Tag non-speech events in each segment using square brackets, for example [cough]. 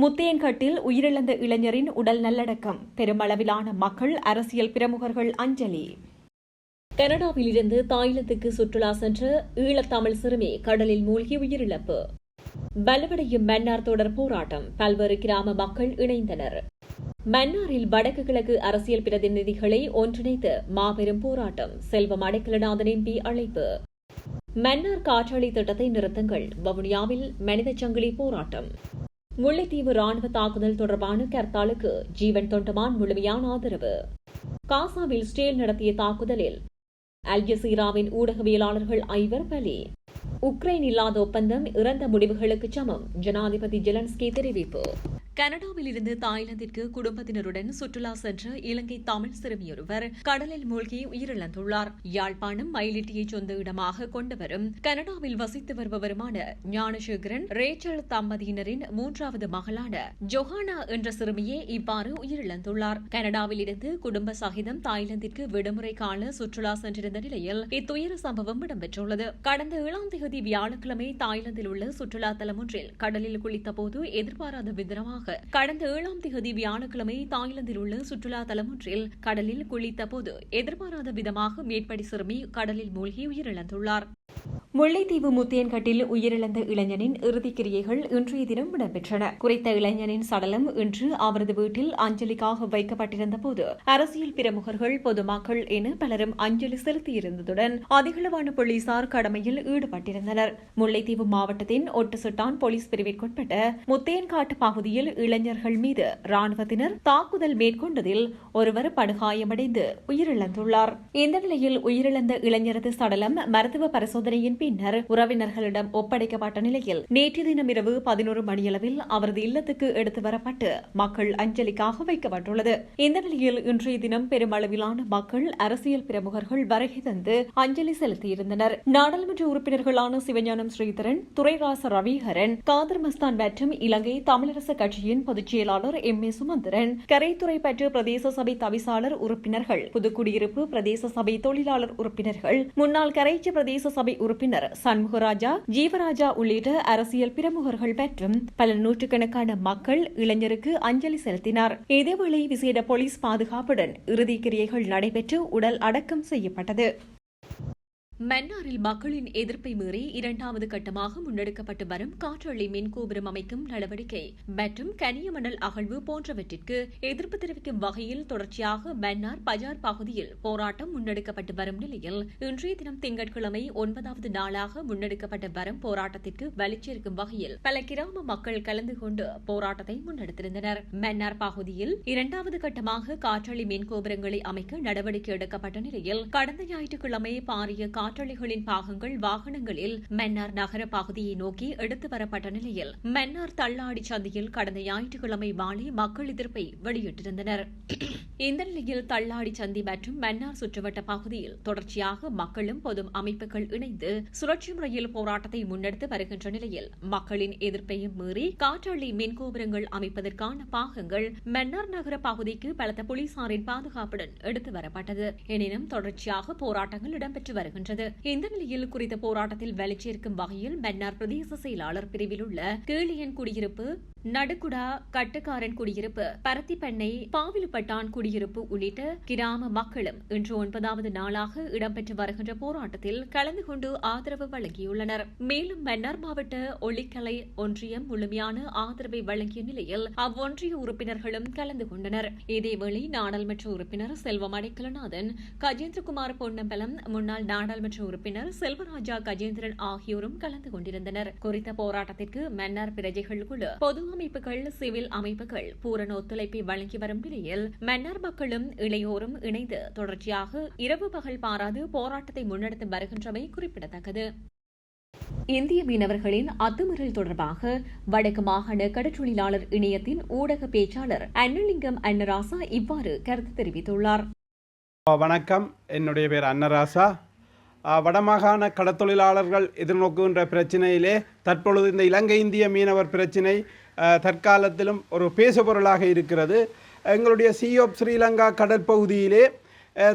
முத்தியன்கட்டில் உயிரிழந்த இளைஞரின் உடல் நல்லடக்கம். பெருமளவிலான மக்கள் அரசியல் பிரமுகர்கள் அஞ்சலி. கனடாவில் இருந்து தாய்லாந்துக்கு சுற்றுலா சென்ற ஈழத்தமிழ் சிறுமி கடலில் மூழ்கி உயிரிழப்பு. வலுவடையும் மன்னார் தொடர் போராட்டம். பல்வேறு கிராம மக்கள் இணைந்தனர். மன்னாரில் வடக்கு கிழக்கு அரசியல் பிரதிநிதிகளை ஒன்றிணைத்து மாபெரும் போராட்டம். செல்வம் அடைக்கலநாதன் எம்பி அழைப்பு. மன்னார் காற்றாலை திட்டத்தை நிறுத்துங்கள். வவுனியாவில் மனித சங்கிலி போராட்டம். முல்லைத்தீவு ராணுவ தாக்குதல் தொடர்பான கர்த்தாலுக்கு ஜீவன் தொண்டமான் முழுமையான ஆதரவு. காசாவில் ஸ்டேல் நடத்திய தாக்குதலில் அல் ஜசீராவின் ஊடகவியலாளர்கள் ஐவர் பலி. உக்ரைன் இல்லாத ஒப்பந்தம் இறந்த முடிவுகளுக்கு சமம் ஜனாதிபதி ஜெலன்ஸ்கி தெரிவிப்பு. கனடாவில் இருந்து தாய்லாந்திற்கு குடும்பத்தினருடன் சுற்றுலா சென்ற இலங்கை தமிழ் சிறுமியொருவர் கடலில் மூழ்கி உயிரிழந்துள்ளார். யாழ்ப்பாணம் மயிலிட்டியை சொந்த இடமாக கொண்டவரும் கனடாவில் வசித்து வருபவருமான ஞானசேகரன் ரேச்சல் தம்பதியினரின் மூன்றாவது மகளான ஜொஹானா என்ற சிறுமியே இவ்வாறு உயிரிழந்துள்ளார். கனடாவில் இருந்து குடும்ப சகிதம் தாய்லாந்திற்கு விடுமுறை கால சுற்றுலா சென்றிருந்த நிலையில் இத்துயர சம்பவம் இடம்பெற்றுள்ளது. கடந்த ஏழாம் தேதி வியாழக்கிழமை தாய்லாந்தில் உள்ள சுற்றுலா தலம் ஒன்றில் கடலில் குளித்தபோது எதிர்பாராத விதமாக கடந்த ஏழாம் தேதி வியாழக்கிழமை தாய்லாந்தில் உள்ள சுற்றுலா தலம் ஒன்றில் கடலில் குளித்த போது எதிர்பாராத விதமாக மேற்படி சிறுமி கடலில் மூழ்கி உயிரிழந்துள்ளார். முல்லைத்தீவு முத்தியன்கட்டில் உயிரிழந்த இளைஞனின் இறுதிக்கிரியைகள் இன்றைய தினம் இடம்பெற்றன. குறித்த இளைஞனின் சடலம் இன்று அவரது வீட்டில் அஞ்சலிக்காக வைக்கப்பட்டிருந்த போது அரசியல் பிரமுகர்கள் பொதுமக்கள் என பலரும் அஞ்சலி செலுத்தியிருந்ததுடன் அதிகளவான போலீசார் கடமையில் ஈடுபட்டிருந்தனர். முல்லைத்தீவு மாவட்டத்தின் ஒட்டுசுட்டான் போலீஸ் பிரிவிற்குட்பட்ட முத்தையன்காட்டு பகுதியில் இளைஞர்கள் மீது ராணுவத்தினர் தாக்குதல் மேற்கொண்டதில் ஒருவர் படுகாயமடைந்து உயிரிழந்துள்ளார். இந்த நிலையில் உயிரிழந்த இளைஞரது சடலம் மருத்துவ பரிசோதனையின் பின்னர் உறவினர்களிடம் ஒப்படைக்கப்பட்ட நிலையில் நேற்று தினம் இரவு பதினோரு மணியளவில் அவரது இல்லத்துக்கு எடுத்து வரப்பட்டு மக்கள் அஞ்சலிக்காக வைக்கப்பட்டுள்ளது. இந்த நிலையில் இன்றைய தினம் பெருமளவிலான மக்கள் அரசியல் பிரமுகர்கள் வருகை தந்து அஞ்சலி செலுத்தியிருந்தனர். நாடாளுமன்ற உறுப்பினர்களான சிவஞானம் ஸ்ரீதரன் துரைராச ரவிஹரன் காதர் மஸ்தான் மற்றும் இலங்கை தமிழரசு கட்சியின் பொதுச் செயலாளர் எம். ஏ. சுமந்திரன் கரைத்துறை பற்று பிரதேச சபை தவிசாளர் உறுப்பினர்கள் புதுக்குடியிருப்பு பிரதேச சபை தொழிலாளர் உறுப்பினர்கள் முன்னாள் கரைச்சி பிரதேச சபை உறுப்பினர் சண்முகராஜா ஜீவராஜா உள்ளிட்ட அரசியல் பிரமுகர்கள் மற்றும் பல நூற்றுக்கணக்கான மக்கள் இளைஞருக்கு அஞ்சலி செலுத்தினார். இதேவேளை விசேட போலீஸ் பாதுகாப்புடன் இறுதி கிரியைகள் நடைபெற்று உடல் அடக்கம் செய்யப்பட்டது. மன்னாரில் மக்களின் எதிர்ப்பை மீறி இரண்டாவது கட்டமாக முன்னெடுக்கப்பட்டு வரும் காற்றள்ளி மின் கோபுரம் அமைக்கும் நடவடிக்கை மற்றும் கனிய மணல் அகழ்வு போன்றவற்றிற்கு எதிர்ப்பு தெரிவிக்கும் வகையில் தொடர்ச்சியாக மன்னார் பஜார் பகுதியில் போராட்டம் முன்னெடுக்கப்பட்டு வரும் நிலையில் இன்றைய தினம் திங்கட்கிழமை ஒன்பதாவது நாளாக முன்னெடுக்கப்பட்டு வரும் போராட்டத்திற்கு வலிச்சேர்க்கும் வகையில் பல கிராம மக்கள் கலந்து கொண்டு போராட்டத்தை முன்னெடுத்திருந்தனர். மன்னார் பகுதியில் இரண்டாவது கட்டமாக காற்றள்ளி மின் கோபுரங்களை அமைக்க நடவடிக்கை எடுக்கப்பட்ட நிலையில் கடந்த ஞாயிற்றுக்கிழமை பாரிய காற்றலைகளின் பாகங்கள் வாகனங்களில் மன்னார் நகர பகுதியை நோக்கி எடுத்து வரப்பட்ட நிலையில் மன்னார் தள்ளாடி சந்தையில் கடந்த ஞாயிற்றுக்கிழமை மாலை மக்கள் எதிர்ப்பை வெளியிட்டிருந்தனர். இந்த நிலையில் தள்ளாடி சந்தி மற்றும் மன்னார் சுற்றுவட்ட பகுதியில் தொடர்ச்சியாக மக்களும் பொது அமைப்புகள் இணைந்து சுழற்சி முறையில் போராட்டத்தை முன்னெடுத்து வருகின்ற நிலையில் மக்களின் எதிர்ப்பையும் மீறி காற்றாளி மின்கோபுரங்கள் அமைப்பதற்கான பாகங்கள் மன்னார் நகர பகுதிக்கு பலத்த போலீசாரின் பாதுகாப்புடன் எடுத்து வரப்பட்டது. எனினும் தொடர்ச்சியாக போராட்டங்கள் இடம்பெற்று வருகின்றன. வருகின்றது இந்த நிலையில் குறித்த போராட்டத்தில் வலிச்சேர்க்கும் வகையில் மன்னார் பிரதேச செயலாளர் பிரிவில் உள்ள கீழியன் குடியிருப்பு நடுக்குடா கட்டுக்காரன் குடியிருப்பு பரத்திப்பண்ணை பாவிலுப்பட்டான் குடியிருப்பு உள்ளிட்ட கிராம மக்களும் இன்று ஒன்பதாவது நாளாக இடம்பெற்று வருகின்ற போராட்டத்தில் கலந்து கொண்டு ஆதரவு வழங்கியுள்ளனர். மேலும் மன்னார் மாவட்ட ஒளிக்கலை ஒன்றியம் முழுமையான ஆதரவை வழங்கிய நிலையில் அவ்வொன்றிய உறுப்பினர்களும் கலந்து கொண்டனர். இதேவேளை நாடாளுமன்ற உறுப்பினர் செல்வம் அடைக்கலநாதன் கஜேந்திரகுமார் பொன்னம்பலம் முன்னாள் நாடாளுமன்ற உறுப்பினர் செல்வராஜா கஜேந்திரன் ஆகியோரும் கலந்து கொண்டிருந்தனர். குறித்த போராட்டத்திற்கு மன்னார் பிரஜைகள் குழு பொது அமைப்புகள் சிவில் அமைப்புகள் பூரண ஒத்துழைப்பை வழங்கி வரும் நிலையில் மன்னர் மக்களும் இளையோரும் இணைந்து தொடர்ச்சியாக இரவு பகல் பாராது போராட்டத்தை முன்னெடுத்து வருகின்றமை குறிப்பிடத்தக்கது. இந்திய மீனவர்களின் அத்துமீறல் தொடர்பாக வடக்கு மாகாண கடற்றொழிலாளர் இணையத்தின் ஊடக பேச்சாளர் அன்னலிங்கம் அன்னராசா இவ்வாறு கருத்து தெரிவித்துள்ளார். வணக்கம். என்னுடைய பேர் அன்னராசா. வடமாகாண கடத்தொழிலாளர்கள் எதிர்நோக்குகின்ற பிரச்சினையிலே தற்பொழுது இந்த இலங்கை இந்திய மீனவர் பிரச்சினை தற்காலத்திலும் ஒரு பேசுபொருளாக இருக்கிறது. எங்களுடைய சிஓப் ஸ்ரீலங்கா கடற்பகுதியிலே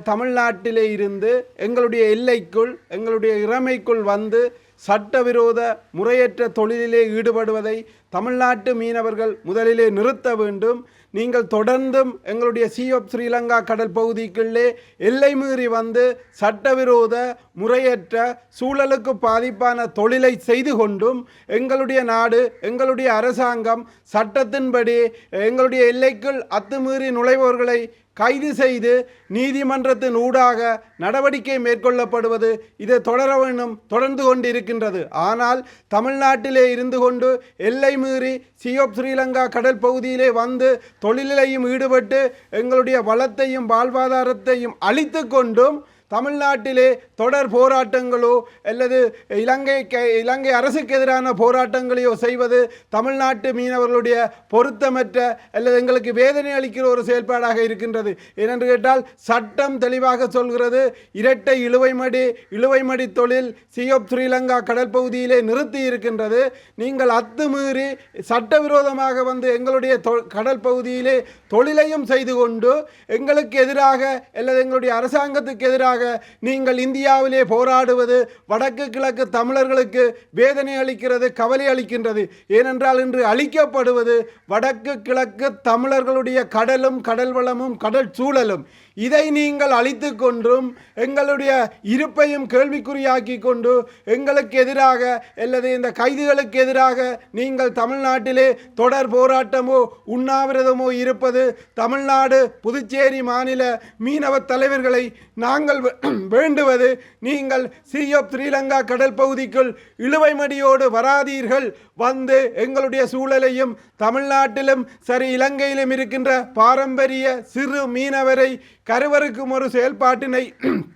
தமிழ்நாட்டிலே இருந்து எங்களுடைய எல்லைக்குள் எங்களுடைய இறமைக்குள் வந்து சட்டவிரோத முறையற்ற தொழிலிலே ஈடுபடுவதை தமிழ்நாட்டு மீனவர்கள் முதலிலே நிறுத்த வேண்டும். நீங்கள் தொடர்ந்தும் எங்களுடைய சி ஆஃப் ஸ்ரீலங்கா கடல் பகுதிக்குள்ளே எல்லை மீறி வந்து சட்டவிரோத முறையற்ற சூழலுக்கு பாதிப்பான தொழிலை செய்து கொண்டும் எங்களுடைய நாடு எங்களுடைய அரசாங்கம் சட்டத்தின்படி எங்களுடைய எல்லைக்குள் அத்துமீறி நுழைபவர்களை கைது செய்து நீதிமன்றத்தின் ஊடாக நடவடிக்கை மேற்கொள்ளப்படுவது இது தொடர வேண்டும் தொடர்ந்து கொண்டிருக்கின்றது. ஆனால் தமிழ்நாட்டிலே இருந்து கொண்டு எல்லை மீறி சியோப் ஸ்ரீலங்கா கடல் பகுதியிலே வந்து தொழிலையும் ஈடுபட்டு எங்களுடைய வளத்தையும் வாழ்வாதாரத்தையும் அழித்து கொண்டும் தமிழ்நாட்டிலே தொடர் போராட்டங்களோ அல்லது இலங்கை இலங்கை அரசுக்கு எதிரான போராட்டங்களையோ செய்வது தமிழ்நாட்டு மீனவர்களுடைய பொருத்தமற்ற அல்லது எங்களுக்கு வேதனை அளிக்கிற ஒரு செயல்பாடாக இருக்கின்றது. ஏனென்று கேட்டால் சட்டம் தெளிவாக சொல்கிறது இரட்டை இழுவைமடி இழுவைமடி தொழில் சியோப் ஸ்ரீலங்கா கடல் பகுதியிலே நிறுத்தி இருக்கின்றது. நீங்கள் அத்துமீறி சட்டவிரோதமாக வந்து எங்களுடைய தொ- கடல் பகுதியிலே தொழிலையும் செய்து கொண்டு எங்களுக்கு எதிராக அல்லது எங்களுடைய அரசாங்கத்துக்கு எதிராக நீங்கள் இந்தியாவிலே போராடுவது வடக்கு கிழக்கு தமிழர்களுக்கு வேதனை அளிக்கிறது கவலை அளிக்கின்றது. ஏனென்றால் இன்று அளிக்கப்படுவது வடக்கு கிழக்கு தமிழர்களுடைய கடலும் கடல் வளமும் கடல் சூழலும். இதை நீங்கள் அழித்து கொன்றும் எங்களுடைய இருப்பையும் கேள்விக்குறியாக்கி கொண்டு எங்களுக்கு எதிராக அல்லது இந்த கைதிகளுக்கு எதிராக நீங்கள் தமிழ்நாட்டிலே தொடர் போராட்டமோ உண்ணாவிரதமோ இருப்பது தமிழ்நாடு புதுச்சேரி மாநில மீனவ தலைவர்களை நாங்கள் [clears throat] வேண்டுவது. நீங்கள் சி. ஆஃப் ஸ்ரீலங்கா கடல் பகுதிக்குள் இழுவைமடியோடு வராதீர்கள். வந்து எங்களுடைய சூழலையும் தமிழ்நாட்டிலும் சரி இலங்கையிலும் இருக்கின்ற பாரம்பரிய சிறு மீனவரை கருவறுக்கும் ஒரு செயல்பாட்டினை [clears throat]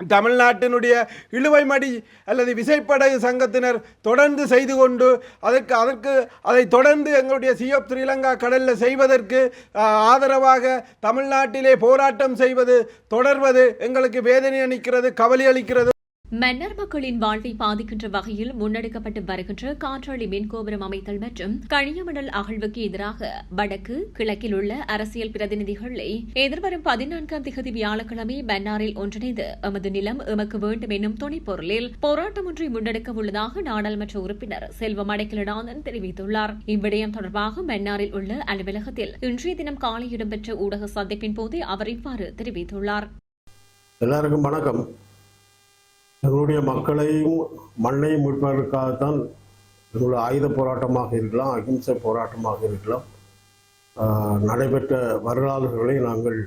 தமிழ்நாட்டினுடைய இழுவைமடி அல்லது விசைப்படகு சங்கத்தினர் தொடர்ந்து செய்து கொண்டு அதற்கு அதற்கு அதை தொடர்ந்து எங்களுடைய சிஎப் ஸ்ரீலங்கா கடலில் செய்வதற்கு ஆதரவாக தமிழ்நாட்டிலே போராட்டம் செய்வது தொடர்வது எங்களுக்கு வேதனை அளிக்கிறது கவலை அளிக்கிறது. மன்னர் மக்களின் வாழ்வை பாதிக்கின்ற வகையில் முன்னெடுக்கப்பட்டு வருகின்ற காற்றாழி மின்கோபுரம் அமைத்தல் மற்றும் கனியமணல் அகழ்வுக்கு எதிராக வடக்கு கிழக்கில் உள்ள அரசியல் பிரதிநிதிகளை எதிர்வரும் பதினான்காம் திகதி வியாழக்கிழமை மன்னாரில் ஒன்றிணைந்து எமது நிலம் எமக்கு வேண்டும் என்னும் துணைப்பொருளில் போராட்டம் ஒன்றை முன்னெடுக்க உள்ளதாக நாடாளுமன்ற உறுப்பினர் செல்வம் அடைக்கலநாதன் தெரிவித்துள்ளார். இவ்விடயம் தொடர்பாக மன்னாரில் உள்ள அலுவலகத்தில் இன்றைய தினம் காலை இடம்பெற்ற ஊடக சந்திப்பின் போதே அவர் இவ்வாறு தெரிவித்துள்ளார். எல்லாருக்கும் வணக்கம். எங்களுடைய மக்களையும் மண்ணையும் மீட்பதற்காகத்தான் எங்களுடைய ஆயுத போராட்டமாக இருக்கலாம் அகிம்சை போராட்டமாக இருக்கலாம். நடைபெற்ற வரலாறுகளை நாங்கள்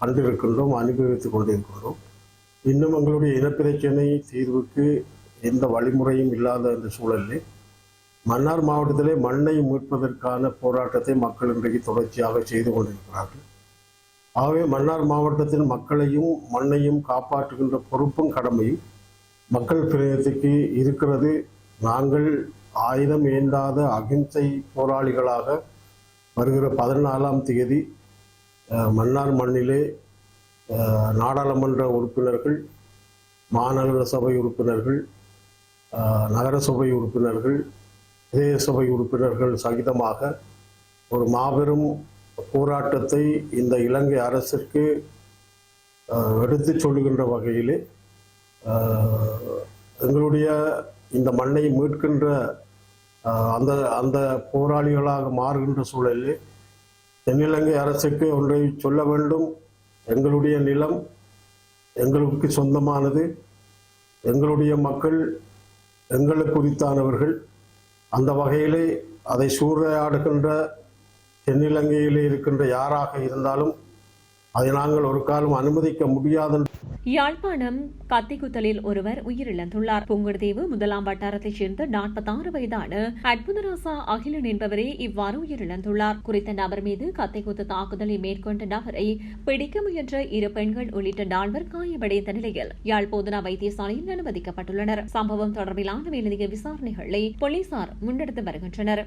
கண்டிருக்கின்றோம் அனுபவித்துக் கொண்டிருக்கின்றோம். இன்னும் எங்களுடைய இனப்பிரச்சனை தீர்வுக்கு எந்த வழிமுறையும் இல்லாத இந்த சூழலில் மன்னார் மாவட்டத்திலே மண்ணை மீட்பதற்கான போராட்டத்தை மக்கள் இன்றைக்கு தொடர்ச்சியாக செய்து கொண்டிருக்கிறார்கள். ஆகவே மன்னார் மாவட்டத்தின் மக்களையும் மண்ணையும் காப்பாற்றுகின்ற பொறுப்பும் கடமையும் மக்கள் பிரதிநிதிக்கு இருக்கிறது. நாங்கள் ஆயுதம் ஏந்தாத அகிம்சை போராளிகளாக வருகிற பதினாலாம் தேதி மன்னார் மண்ணிலே நாடாளுமன்ற உறுப்பினர்கள் மாநகர சபை உறுப்பினர்கள் நகரசபை உறுப்பினர்கள் பிரதேச சபை உறுப்பினர்கள் சகிதமாக ஒரு மாபெரும் போராட்டத்தை இந்த இலங்கை அரசிற்கு எடுத்துச் சொல்லுகின்ற வகையிலே எங்களுடைய இந்த மண்ணை மீட்கின்ற அந்த அந்த போராளிகளாக மாறுகின்ற சூழலில் தென்னிலங்கை அரசுக்கு ஒன்றை சொல்ல வேண்டும். எங்களுடைய நிலம் எங்களுக்கு சொந்தமானது. எங்களுடைய மக்கள் எங்களுக்கு உரித்தானவர்கள். அந்த வகையிலே அதை சூறையாடுகின்ற தென்னிலங்கையிலே இருக்கின்ற யாராக இருந்தாலும் அதை நாங்கள் ஒரு காலம் அனுமதிக்க முடியாத யாழ்ப்பாணம் கத்திக்குத்தலில் ஒருவர் உயிரிழந்துள்ளார். புங்குடுதீவு முதலாம் வட்டாரத்தைச் சேர்ந்த நாற்பத்தாறு வயதான அட்புதராசா அகிலன் என்பவரே இவ்வாறு உயிரிழந்துள்ளார். குறித்த நபர் மீது கத்திக்குத்து தாக்குதலை மேற்கொண்ட நபரை பிடிக்க முயன்ற இரு பெண்கள் உள்ளிட்ட நால்வர் காயமடைந்த நிலையில் யாழ் போதனா வைத்தியசாலையில் அனுமதிக்கப்பட்டுள்ளனர். சம்பவம் தொடர்பிலான மேலதிக விசாரணைகளை போலீசார் முன்னெடுத்து வருகின்றனர்.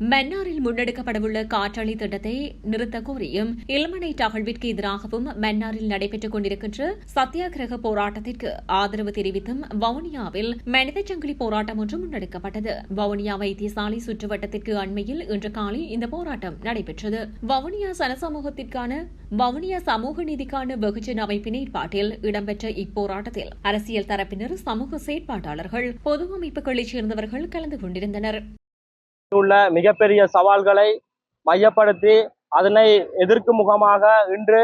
மன்னாரில் முன்னெடுக்கப்படவுள்ள காற்றாலை திட்டத்தை நிறுத்த கோரியும் இளமனை அகழ்விற்கு எதிராகவும் மன்னாரில் நடைபெற்றுக் கொண்டிருக்கின்ற சத்தியாகிரக போராட்டத்திற்கு ஆதரவு தெரிவித்தும் வவுனியாவில் மனித சங்கிலி போராட்டம் ஒன்று முன்னெடுக்கப்பட்டது. வவுனியா வைத்தியசாலை சுற்றுவட்டத்திற்கு அண்மையில் இன்று காலை இந்த போராட்டம் நடைபெற்றது. வவுனியா சனசமூகத்திற்கான வவுனியா சமூக நீதிக்கான வெகுஜன அமைப்பின் ஏற்பாட்டில் இடம்பெற்ற இப்போராட்டத்தில் அரசியல் தரப்பினர் சமூக செயற்பாட்டாளர்கள் பொது அமைப்புகளைச் சேர்ந்தவர்கள் கலந்து கொண்டிருந்தனர். உள்ள மிகப்பெரிய சவால்களை மையப்படுத்தி அதனை எதிர்க்கும் முகமாக இன்று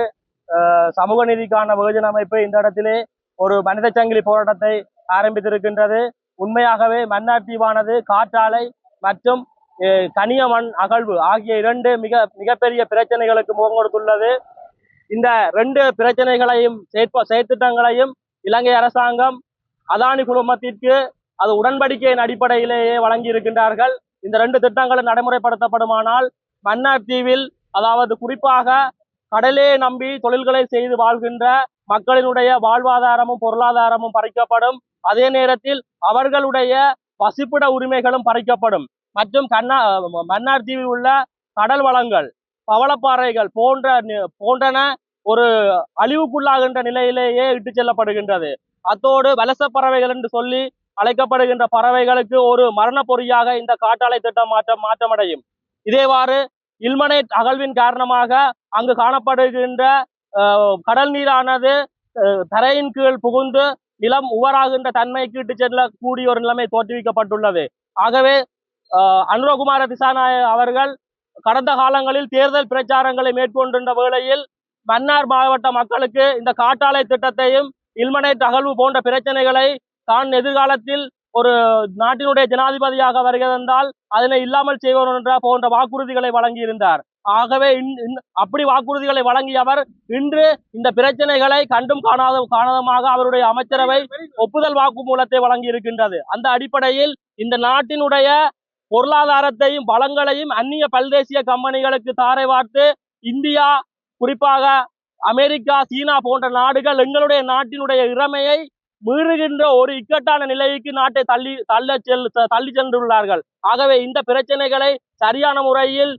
சமூக நீதிக்கான வெகுஜன அமைப்பு இந்த இடத்திலே ஒரு மனித சங்கிலி போராட்டத்தை ஆரம்பித்திருக்கின்றது. உண்மையாகவே மன்னார் தீவானது காற்றாலை மற்றும் கனிய மண் அகழ்வு ஆகிய இரண்டு மிக மிகப்பெரிய பிரச்சனைகளுக்கு முகம் கொடுத்துள்ளது. இந்த ரெண்டு பிரச்சனைகளையும் செயற்ப செயற்திட்டங்களையும் இலங்கை அரசாங்கம் அதானி குழுமத்திற்கு அது உடன்படிக்கையின் அடிப்படையிலேயே வழங்கி இருக்கின்றார்கள் இந்த ரெண்டு திட்டங்களும் நடைமுறைப்படுத்தப்படுமானால் மன்னார் தீவில் அதாவது குறிப்பாக கடலே நம்பி தொழில்களை செய்து வாழ்கின்ற மக்களினுடைய வாழ்வாதாரமும் பொருளாதாரமும் பறிக்கப்படும். அதே நேரத்தில் அவர்களுடைய வசிப்பிட உரிமைகளும் பறிக்கப்படும். மற்றும் கண்ணா மன்னார் தீவில் உள்ள கடல் வளங்கள் பவளப்பாறைகள் போன்ற நி- போன்றன ஒரு அழிவுக்குள்ளாகின்ற நிலையிலேயே இட்டு செல்லப்படுகின்றது. அத்தோடு வலச பறவைகள் என்று சொல்லி அழைக்கப்படுகின்ற பறவைகளுக்கு ஒரு மரண பொறியாக இந்த காட்டாலை திட்டம் மாற்றம் மாற்றமடையும். இதேவாறு இல்மனேட் அகழ்வின் காரணமாக அங்கு காணப்படுகின்ற கடல் நீரானது தரையின் கீழ் புகுந்து நிலம் உவராகின்ற தன்மைக்கு இட்டு செல்லக்கூடிய ஒரு நிலைமை தோற்றுவிக்கப்பட்டுள்ளது. ஆகவே அனுரகுமார திசாநாய அவர்கள் கடந்த காலங்களில் தேர்தல் பிரச்சாரங்களை மேற்கொண்டிருந்த வேளையில் மன்னார் மாவட்ட மக்களுக்கு இந்த காட்டாலை திட்டத்தையும் இல்மனேட் அகழ்வு போன்ற பிரச்சனைகளை தான் எதிர்காலத்தில் ஒரு நாட்டினுடைய ஜனாதிபதியாக வருகிறதால் அதனை இல்லாமல் செய்வோம் என்ற போன்ற வாக்குறுதிகளை வழங்கியிருந்தார். ஆகவே இன்- இன்- அப்படி வாக்குறுதிகளை வழங்கிய அவர் இன்று இந்த பிரச்சனைகளை கண்டும் காணாத காணாதமாக அவருடைய அமைச்சரவை ஒப்புதல் வாக்குமூலத்தை வழங்கி இருக்கின்றது அந்த அடிப்படையில் இந்த நாட்டினுடைய பொருளாதாரத்தையும் வளங்களையும் அந்நிய பல்தேசிய கம்பெனிகளுக்கு தாரை வார்த்து இந்தியா குறிப்பாக அமெரிக்கா சீனா போன்ற நாடுகள் எங்களுடைய நாட்டினுடைய இறமையை மீறுகின்ற ஒரு இக்கட்டான நிலைக்கு நாட்டை தள்ளி தள்ள செல் தள்ளி சென்றுள்ளார்கள். ஆகவே இந்த பிரச்சனைகளை சரியான முறையில்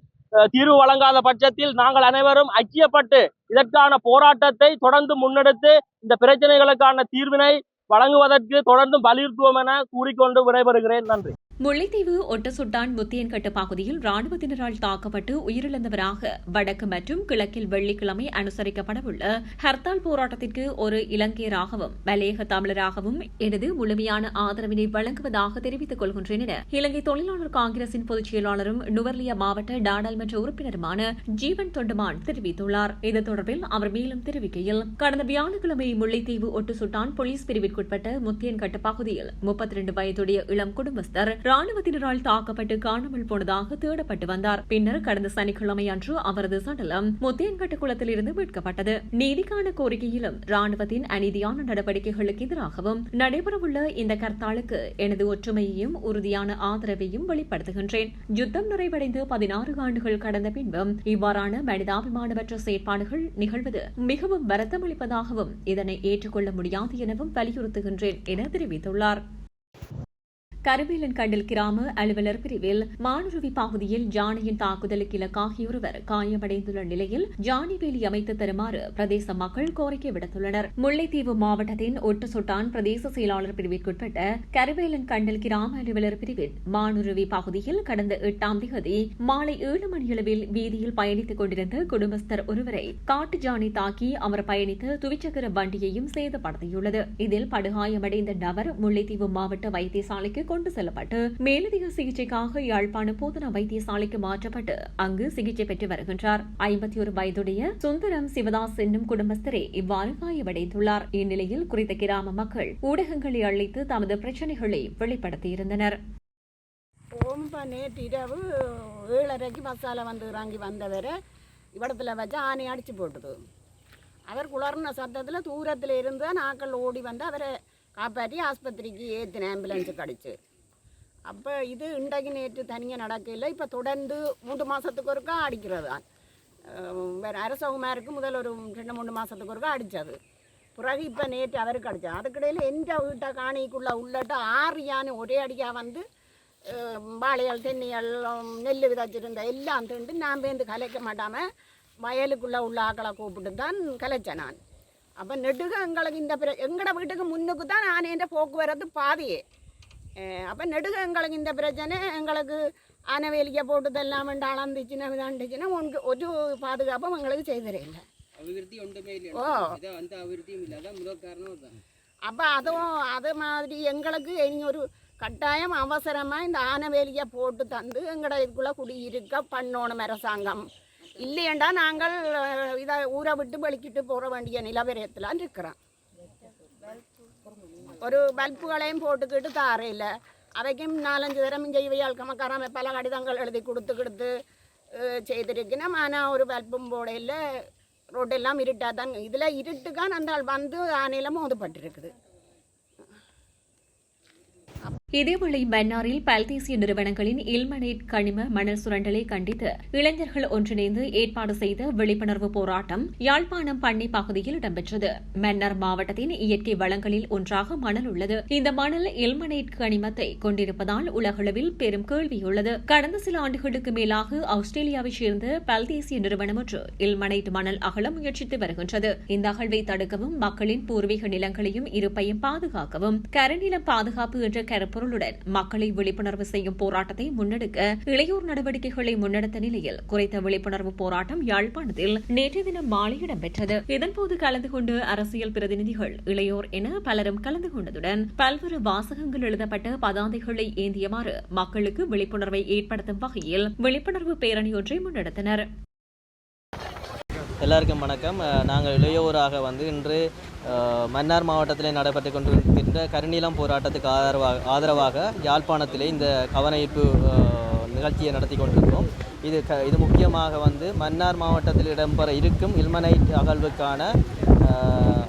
தீர்வு வழங்காத பட்சத்தில் நாங்கள் அனைவரும் ஐக்கியப்பட்டு இதற்கான போராட்டத்தை தொடர்ந்து முன்னெடுத்து இந்த பிரச்சனைகளுக்கான தீர்வினை வழங்குவதற்கு தொடர்ந்து வலியுறுத்துவோம் என கூறிக்கொண்டு விடைபெறுகிறேன். நன்றி. முல்லைத்தீவு ஒட்டசுட்டான் முத்தியன்கட்டு பகுதியில் ராணுவத்தினரால் தாக்கப்பட்டு உயிரிழந்தவராக வடக்கு மற்றும் கிழக்கில் வெள்ளிக்கிழமை அனுசரிக்கப்படவுள்ள ஹர்த்தால் போராட்டத்திற்கு ஒரு இலங்கையராகவும் மலையக தமிழராகவும் எனது முழுமையான ஆதரவினை வழங்குவதாக தெரிவித்துக் கொள்கின்றேன் என இலங்கை தொழிலாளர் காங்கிரசின் பொதுச் செயலாளரும் நுவர்லியா மாவட்ட நாடாளுமன்ற உறுப்பினருமான ஜீவன் தொண்டமான் தெரிவித்துள்ளார். இது தொடர்பில் அவர் மேலும் தெரிவிக்கையில் கடந்த வியாழக்கிழமை முல்லைத்தீவு ஒட்டுசுட்டான் போலீஸ் பிரிவிற்குட்பட்ட முத்தியன்கட்டு பகுதியில் முப்பத்தி இரண்டு வயதுடைய இளம் குடும்பஸ்தர் ராணுவத்தினரால் தாக்கப்பட்டு காணாமல் போனதாக தேடப்பட்டு வந்தார். பின்னர் கடந்த சனிக்கிழமை அன்று அவரது சடலம் முத்தியன்கட்டு குளத்தில் இருந்து மீட்கப்பட்டது. நீதிக்கான கோரிக்கையிலும் ராணுவத்தின் அநீதியான நடவடிக்கைகளுக்கு எதிராகவும் நடைபெறவுள்ள இந்த கர்த்தாளுக்கு எனது ஒற்றுமையையும் உறுதியான ஆதரவையும் வெளிப்படுத்துகின்றேன். யுத்தம் நிறைவடைந்து பதினாறு ஆண்டுகள் கடந்த பின்பும் இவ்வாறான மனிதாபிமானமற்ற செயற்பாடுகள் நிகழ்வது மிகவும் வருத்தமளிப்பதாகவும் இதனை ஏற்றுக்கொள்ள முடியாது எனவும் வலியுறுத்துகின்றேன் என தெரிவித்துள்ளார். கருவேலன் கண்டல் கிராம அலுவலர் பிரிவில் மானுருவி பகுதியில் ஜானியின் தாக்குதலுக்கு இலக்காகியொருவர் காயமடைந்துள்ள நிலையில் ஜானி வேலி அமைத்து தருமாறு பிரதேச மக்கள் கோரிக்கை விடுத்துள்ளனர். முல்லைத்தீவு மாவட்டத்தின் ஒட்டுசொட்டான் பிரதேச செயலாளர் பிரிவிற்குட்பட்ட கருவேலன் கண்டல் கிராம அலுவலர் பிரிவில் மானுருவி பகுதியில் கடந்த எட்டாம் தேதி மாலை ஏழு மணியளவில் வீதியில் பயணித்துக் கொண்டிருந்த குடும்பஸ்தர் ஒருவரை காட்டு ஜானி தாக்கி அவர் பயணித்த துவிச்சக்கர வண்டியையும் சேதப்படுத்தியுள்ளது. இதில் படுகாயமடைந்த நபர் முல்லைத்தீவு மாவட்ட வைத்தியசாலைக்கு கொண்டு செல்லப்பட்டு மேலதிக சிகிச்சைக்காக யாழ்ப்பாண போதனா வைத்தியசாலைக்கு மாற்றப்பட்டு அங்கு சிகிச்சை பெற்று வருகின்றார். ஐம்பத்தி ஒரு வயதுடைய சுந்தரம் சிவதாஸ் என்னும் குடும்பஸ்தரே இவ்வாறு காயமடைந்துள்ளார். இந்நிலையில் குறித்த கிராம மக்கள் ஊடகங்களை அழைத்து தமது பிரச்சினைகளை வெளிப்படுத்தியிருந்தனர். ஓம்பா நேற்று இரவு ஏழரைக்கு பஸ்ஸால் வந்து இறங்கி வந்தவரை இவடத்தில் வச்சு ஆணி அடித்து போட்டுது. அவர் குளர்ன சத்தத்தில் தூரத்தில் இருந்து நாக்கள் ஓடி வந்து அவரை காப்பாற்றி ஆஸ்பத்திரிக்கு ஏற்றின ஆம்புலன்ஸு கிடச்சி. அப்போ இது இன்றைக்கு நேற்று தனியாக நடக்கல. இப்போ தொடர்ந்து மூன்று மாதத்துக்கு ஒருக்கா அடிக்கிறது தான் வேறு அரசகுமாருக்கு முதல் ஒரு ரெண்டு மூணு மாதத்துக்கு ஒருக்கா அடித்தது பிறகு இப்போ நேற்று அவருக்கு அடித்தது அதுக்கிடையில் எந்த வீட்டை காணிக்குள்ளே உள்ளட்ட ஆறு யானை ஒரே அடியாக வந்து வாழையால் தென்னியால் நெல் விதைச்சிருந்த எல்லாம் திண்டு நான் பேருந்து கலைக்க மாட்டாமல் வயலுக்குள்ளே உள்ள ஆக்களை கூப்பிட்டு தான் கலைச்சேன் நான். அப்போ நெடுக எங்களுக்கு இந்த பிர எங்களோட வீட்டுக்கு முன்னுக்கு தான் ஆனைன்ற போக்குவரத்து பாதையே அப்போ நெடுக எங்களுக்கு இந்த பிரச்சனை எங்களுக்கு ஆனை வேலிக்க போட்டதெல்லாம் வந்து அளந்துச்சுன்னா இதாண்டுச்சுன்னா உனக்கு ஒரு பாதுகாப்பும் எங்களுக்கு செய்ததில்ல அபிவிருத்தி ஒன்றுமே இல்லை ஓ. அந்த அபிவிருத்தியும் இல்லை அதான் முதல் காரணம் அதுதான் அப்போ அதுவும் அது மாதிரி எங்களுக்கு இனி ஒரு கட்டாயம் அவசரமாக இந்த ஆனை வேலியை போட்டு தந்து எங்களோட இதுக்குள்ளே குடியிருக்க பண்ணணும் அரசாங்கம் இல்லையண்டா நாங்கள் இதை ஊரை விட்டு வெளிக்கிட்டு போற வேண்டிய நிலவரத்தில் இருக்கிறோம். ஒரு பல்புகளையும் போட்டுக்கிட்டு தாரையில். அவைக்கும் நாலஞ்சு தரம் இங்கே இவையால் கமக்காராம பல கடிதங்கள் எழுதி கொடுத்து கொடுத்து செய்திருக்கணும் ஆனால் ஒரு பல்பும் போடையில் ரோட்டெல்லாம் இருட்டாக தான் இதில் இருட்டுக்கான் அந்த ஆள் வந்து ஆணையில் மோதப்பட்டிருக்குது இதேவேளை மன்னாரில் பல்தேசிய நிறுவனங்களின் இல்மனேட் கனிம மணல் சுரண்டலை கண்டித்து இளைஞர்கள் ஒன்றிணைந்து ஏற்பாடு செய்த விழிப்புணர்வு போராட்டம் யாழ்ப்பாணம் பண்ணை பகுதியில் இடம்பெற்றது. மன்னர் மாவட்டத்தின் இயற்கை வளங்களில் ஒன்றாக மணல் உள்ளது. இந்த மணல் இல்மனேட் கனிமத்தை கொண்டிருப்பதால் உலகளவில் பெரும் கேள்வியுள்ளது. கடந்த சில ஆண்டுகளுக்கு மேலாக ஆஸ்திரேலியாவைச் சேர்ந்த பல்தேசிய நிறுவனம் ஒன்று இல்மனைட் மணல் அகல முயற்சித்து வருகின்றது. இந்த அகழ்வை தடுக்கவும் மக்களின் பூர்வீக நிலங்களையும் இருப்பையும் பாதுகாக்கவும் கரநிலம் பாதுகாப்பு என்ற பொருளுடன் மக்களை விழிப்புணர்வு செய்யும் போராட்டத்தை முன்னெடுக்க இளையோர் நடவடிக்கைகளை முன்னெடுத்த நிலையில் குறைத்த விழிப்புணர்வு போராட்டம் யாழ்ப்பாணத்தில் நேற்றைய தினம் மாலை இடம்பெற்றது. இதன்போது கலந்து கொண்டு அரசியல் பிரதிநிதிகள் இளையோர் என பலரும் கலந்து கொண்டதுடன் பல்வேறு வாசகங்கள் எழுதப்பட்ட பதாதைகளை ஏந்தியவாறு மக்களுக்கு விழிப்புணர்வை ஏற்படுத்தும் வகையில் விழிப்புணர்வு பேரணி ஒன்றை முன்னெடுத்தனர். எல்லாருக்கும் வணக்கம். நாங்கள் இளையோராக வந்து இன்று மன்னார் மாவட்டத்திலே நடைபெற்று கொண்டிருக்கின்ற கருநீலம் போராட்டத்துக்கு ஆதரவாக ஆதரவாக யாழ்ப்பாணத்திலே இந்த கவனஈர்ப்பு நிகழ்ச்சியை நடத்தி கொண்டிருக்கிறோம். இது க இது முக்கியமாக வந்து மன்னார் மாவட்டத்தில் இடம்பெற இருக்கும் இல்மனைட் அகழ்வுக்கான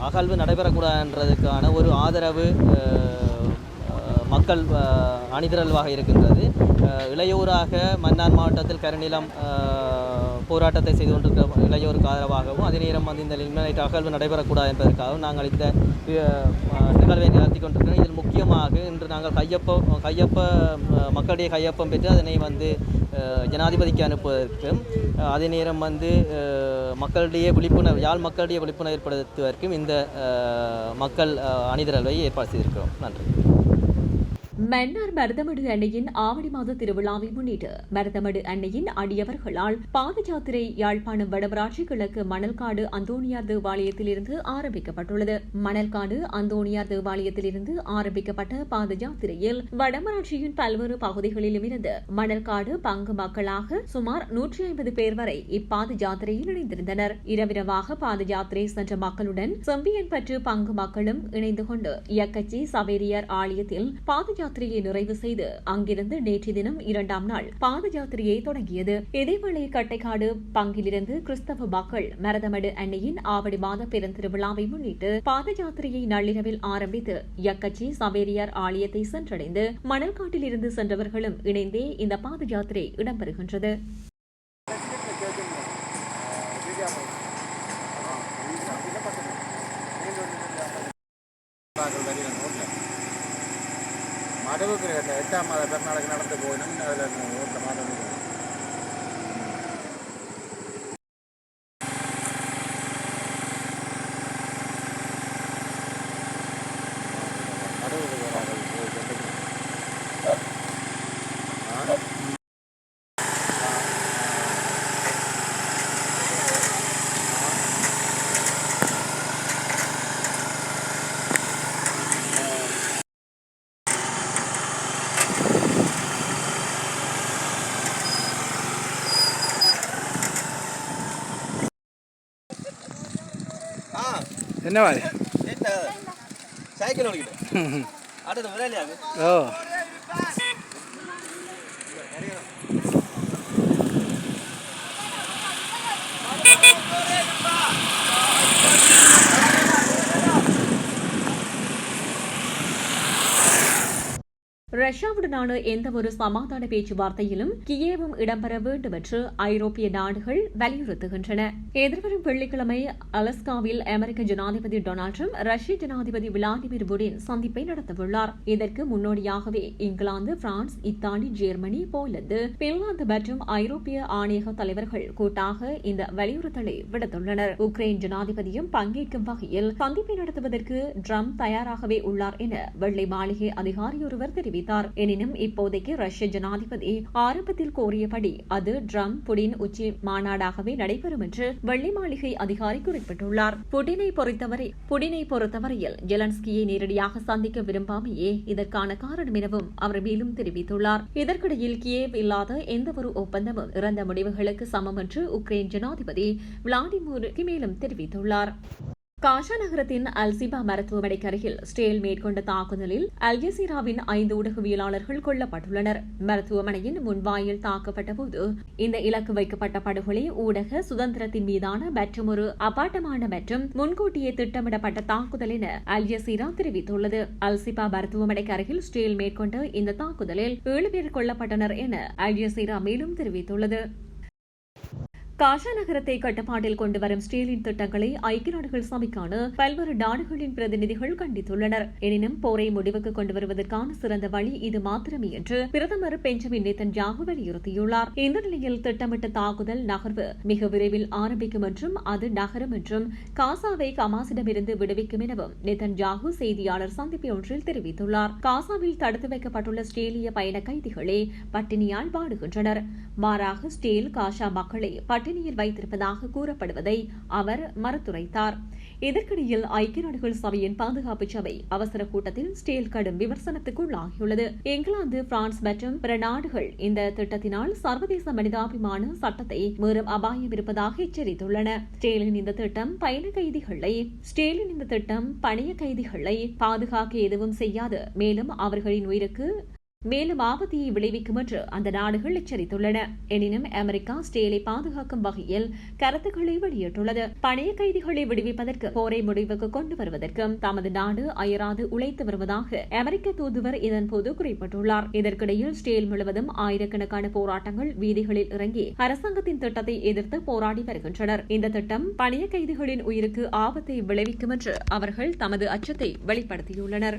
அகழ்வு நடைபெறக்கூடாதுன்றதுக்கான ஒரு ஆதரவு மக்கள் அணிதிரல்வாக இருக்கின்றது. இளையோராக மன்னார் மாவட்டத்தில் கருநிலம் போராட்டத்தை செய்து கொண்டிருக்கிற இளையோருக்கு ஆதரவாகவும் அதே நேரம் வந்து இந்த லிமினைட் அகழ்வு நடைபெறக்கூடாது என்பதற்காகவும் நாங்கள் இந்த நிகழ்வை நடத்தி கொண்டிருக்கிறோம். இதில் முக்கியமாக இன்று நாங்கள் கையொப்பம் கையொப்ப மக்களுடைய கையொப்பம் பெற்று அதனை வந்து ஜனாதிபதிக்கு அனுப்புவதற்கும் அதே நேரம் வந்து மக்களுடைய மக்களிடையே விழிப்புணர்வு யாழ் மக்களிடையே விழிப்புணர்வு ஏற்படுத்துவதற்கும் இந்த மக்கள் அஹ், ஏற்பாடு செய்திருக்கிறோம். நன்றி. மன்னார் மருதமடு அன்னையின் ஆவணி மாத திருவிழாவை முன்னிட்டு மருதமடு அன்னையின் அடியவர்களால் பாத யாத்திரை யாழ்ப்பாணம் வடமராட்சி கிழக்கு மணல்காடு அந்தோணியார் தேவாலயத்திலிருந்து ஆரம்பிக்கப்பட்டுள்ளது. மணல்காடு அந்தோணியார் தேவாலயத்திலிருந்து ஆரம்பிக்கப்பட்ட பாத யாத்திரையில் வடமராட்சியின் பல்வேறு பகுதிகளிலும் இருந்து மணல்காடு பங்கு மக்களாக சுமார் நூற்றி ஐம்பது பேர் வரை இப்பாத யாத்திரையில் இணைந்திருந்தனர். இரவிரவாக பாத யாத்திரை சென்ற மக்களுடன் செம்பியன்பற்று பங்கு மக்களும் இணைந்து கொண்டு இயக்கச்சி சவேரியார் ஆலயத்தில் பாத யாத்திரையை நிறைவு செய்து அங்கிருந்து நேற்று தினம் இரண்டாம் நாள் பாத யாத்திரையை தொடங்கியது. இதேவேளை கட்டைக்காடு பங்கிலிருந்து கிறிஸ்தவ மக்கள் மரதமடு அன்னையின் ஆவடி மாத பெருந்திருவிழாவை முன்னிட்டு பாத யாத்திரையை நள்ளிரவில் ஆரம்பித்து யக்கச்சி சவேரியார் ஆலயத்தை சென்றடைந்து மணல்காட்டில் இருந்து சென்றவர்களும் இணைந்தே இந்த பாத யாத்திரை இடம்பெறுகின்றது. எட்டாம் மாத பெருநாளுக்கு நடந்து போகணும் அதில் ரோட்டில் மாதம் என்ன மாதிரி சைக்கிள் ஓடிக்கிட்டு அடுத்த முதலாளியாக ஓ ரஷ்யாவுடனான எந்தவொரு சமாதான பேச்சுவார்த்தையிலும் கியேவும் இடம்பெற வேண்டும் என்று ஐரோப்பிய நாடுகள் வலியுறுத்துகின்றன. எதிர்வரும் வெள்ளிக்கிழமை அலஸ்காவில் அமெரிக்க ஜனாதிபதி டொனால்ட் ட்ரம்ப் ரஷ்ய ஜனாதிபதி விளாடிமிர் புடின் சந்திப்பை நடத்தவுள்ளார். இதற்கு முன்னோடியாகவே England France Italy Germany Poland Finland மற்றும் ஐரோப்பிய ஆணையக தலைவர்கள் கூட்டாக இந்த வலியுறுத்தலை விடுத்துள்ளனர். உக்ரைன் ஜனாதிபதியும் பங்கேற்கும் வகையில் சந்திப்பை நடத்துவதற்கு ட்ரம்ப் தயாராகவே உள்ளார் என வெள்ளை மாளிகை அதிகாரி ஒருவர் தெரிவித்தார் எனினும் இப்போதைக்கு ரஷ்ய ஜனாதிபதி ஆரம்பத்தில் கோரியபடி அது ட்ரம்ப் புடின் உச்சி மாநாடாகவே நடைபெறும் என்று வெள்ளி மாளிகை அதிகாரி குறிப்பிட்டுள்ளார். புடினை பொறுத்தவரை புடினை பொறுத்தவரையில் ஜெலன்ஸ்கியை நேரடியாக சந்திக்க விரும்பாமையே இதற்கான காரணம் எனவும் அவர் மேலும் தெரிவித்துள்ளார். இதற்கிடையில் கியேவ் இல்லாத எந்தவொரு ஒப்பந்தமும் இறந்த முடிவுகளுக்கு சமம் என்று உக்ரைன் ஜனாதிபதி விளாடிமிர் மேலும் தெரிவித்துள்ளார். காஷா நகரத்தின் அல்சிபா மருத்துவமனைக்கு அருகில் ஸ்டேல் மேற்கொண்ட தாக்குதலில் அல்ஜசீராவின் ஐந்து ஊடகவியலாளர்கள் கொல்லப்பட்டுள்ளனர். மருத்துவமனையின் முன்வாயில் தாக்கப்பட்ட போது இந்த இலக்கு வைக்கப்பட்ட படுகொலை ஊடக சுதந்திரத்தின் மீதான மற்றொரு அபாட்டமான மற்றும் முன்கூட்டியே திட்டமிடப்பட்ட தாக்குதல் என அல்ஜசீரா தெரிவித்துள்ளது. அல்சிபா மருத்துவமனைக்கு அருகில் ஸ்டேல் மேற்கொண்ட இந்த தாக்குதலில் ஏழு பேர் கொல்லப்பட்டனர் என அல்ஜசீரா மேலும் தெரிவித்துள்ளது. காஷா நகரத்தை கட்டுப்பாட்டில் கொண்டு வரும் ஸ்டீலின் திட்டங்களை ஐக்கிய நாடுகள் சபைக்கான பல்வேறு நாடுகளின் பிரதிநிதிகள் கண்டித்துள்ளனர். எனினும் போரை முடிவுக்கு கொண்டு வருவதற்கான சிறந்த வழி இது மாத்திரமே என்று பிரதமர் பெஞ்சமின் நேதன்யாகு வலியுறுத்தியுள்ளார். இந்த நிலையில் திட்டமிட்ட தாக்குதல் நகர்வு மிக விரைவில் ஆரம்பிக்கும் என்றும் அது நகரும் என்றும் காசாவை கமாசிடமிருந்து விடுவிக்கும் எனவும் நேதன்யாகு செய்தியாளர் சந்திப்பு ஒன்றில் தெரிவித்துள்ளார். காசாவில் தடுத்து வைக்கப்பட்டுள்ள ஸ்டேலிய பயண கைதிகளே பட்டினியால் வாடுகின்றனர். மாறாக ஸ்டேல் காஷா மக்களை பட்டினியில் வைத்திருப்பதாக கூறப்படுவதை அவர் மறுத்துரைத்தார். இதற்கிடையில் ஐக்கிய நாடுகள் சபையின் பாதுகாப்பு சபை அவசர கூட்டத்தில் ஸ்டேல் கடும் விமர்சனத்துக்குள்ளாகியுள்ளது. இங்கிலாந்து பிரான்ஸ் மற்றும் பிற நாடுகள் இந்த திட்டத்தினால் சர்வதேச மனிதாபிமான சட்டத்தை மீறும் அபாயம் இருப்பதாக எச்சரித்துள்ளன. ஸ்டேலின் இந்த திட்டம் பயண கைதிகளை ஸ்டேலின் இந்த திட்டம் பணைய கைதிகளை பாதுகாக்க எதுவும் செய்யாது. மேலும் அவர்களின் உயிருக்கு மேலும் ஆபத்தியை விளைவிக்கும் என்று அந்த நாடுகள் எச்சரித்துள்ளன. எனினும் அமெரிக்கா ஸ்டேலை பாதுகாக்கும் வகையில் கருத்துக்களை வெளியிட்டுள்ளது. பழைய கைதிகளை விடுவிப்பதற்கு போரை முடிவுக்கு கொண்டு வருவதற்கும் தமது நாடு அயராது உழைத்து வருவதாக அமெரிக்க தூதுவர் இதன்போது குறிப்பிட்டுள்ளார். இதற்கிடையில் ஸ்டேல் முழுவதும் ஆயிரக்கணக்கான போராட்டங்கள் வீதிகளில் இறங்கி அரசாங்கத்தின் திட்டத்தை எதிர்த்து போராடி வருகின்றனர். இந்த திட்டம் பழைய கைதிகளின் உயிருக்கு ஆபத்தை விளைவிக்கும் என்று அவர்கள் தமது அச்சத்தை வெளிப்படுத்தியுள்ளனர்.